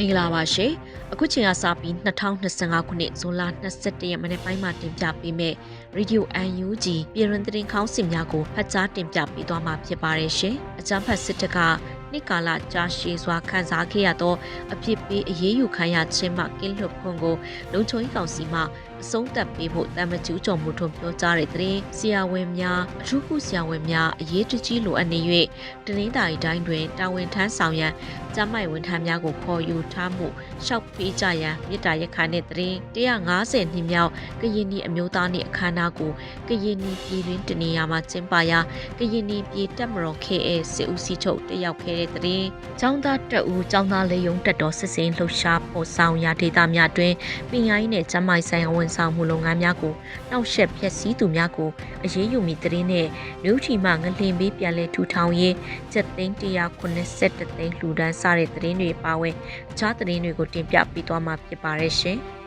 မင်္ဂလာပါရှင်အခုချိန်ကစပြီး2025ခုနှစ်ဇွန်လ22ရက်မနေ့ပိုင်းမှာတင်ပြပေးမယ့် Radio UNG ပြည်တွင်သတင်းခေါင်းစဉ်များကိုဖတ်ကြားတင်ပြပေးသွားမှာဖြစ်ပါတယ်ရှင်အကြမ်းဖက်စစ်တပ်က နှစ်ကာလကြာရှည်စွာခန်းစားခဲ့ရသောအဖြစ်ပေးအရေးယူခံရခြင်းမှကင်းလွတ်ခွင့်ကိုလုံခြုံရေးကောင်စီမှအဆုံးသတ်ပေးဖို့တမန်ကျူးကျော်မှုထုံပြောကြားတဲ့သတင်းဆရာဝန်များအထူးကုဆရာဝန်များအရေးတကြီးလိုအပ်နေ၍တနင်္သာရီတိုင်းတွင်တာဝန်ထမ်းဆောင်ရန်ကျမ်းမိုက်ဝန်ထမ်းများကိုခေါ်ယူထားမှုရှောက်ပေးကြရန်မြစ်တာရက်ခါနဲ့တရင်150နှစ်မြောက်ကရင်နီအမျိုးသားနှင့်အခမ်းအနားကိုကရင်နီပြည်တွင်တနေရာမှာကျင်းပရာကရင်နီပြည်တပ်မတော် KA စစ်ဦးစီးချုပ်တက်ရောက်ခဲ့တဲ့တရင်ចောင်းသားတက်ဦးចောင်းသားလေယုံတက်တော်စစ်စင်လှုပ်ရှားပေါ်ဆောင်ရာဒေသများတွင်ပင်ရိုင်းနဲ့ကျမ်းမိုက်ဆိုင်ရာဝန်ဆောင်မှုလုပ်ငန်းများကိုနှောက်ယှက်ဖျက်ဆီးသူများကိုအရေးယူမိတရင်နဲ့မြို့ထီမှငလင်ပေးပြန်လဲထူထောင်ရေးကျပ်သိန်း190သိန်းလှူဒန်းစတဲ့သတင်းတွေပါဝင်အခြားသတင်းတွေကိုတင်ပြပေးသွားမှာဖြစ်ပါတယ်ရှင်။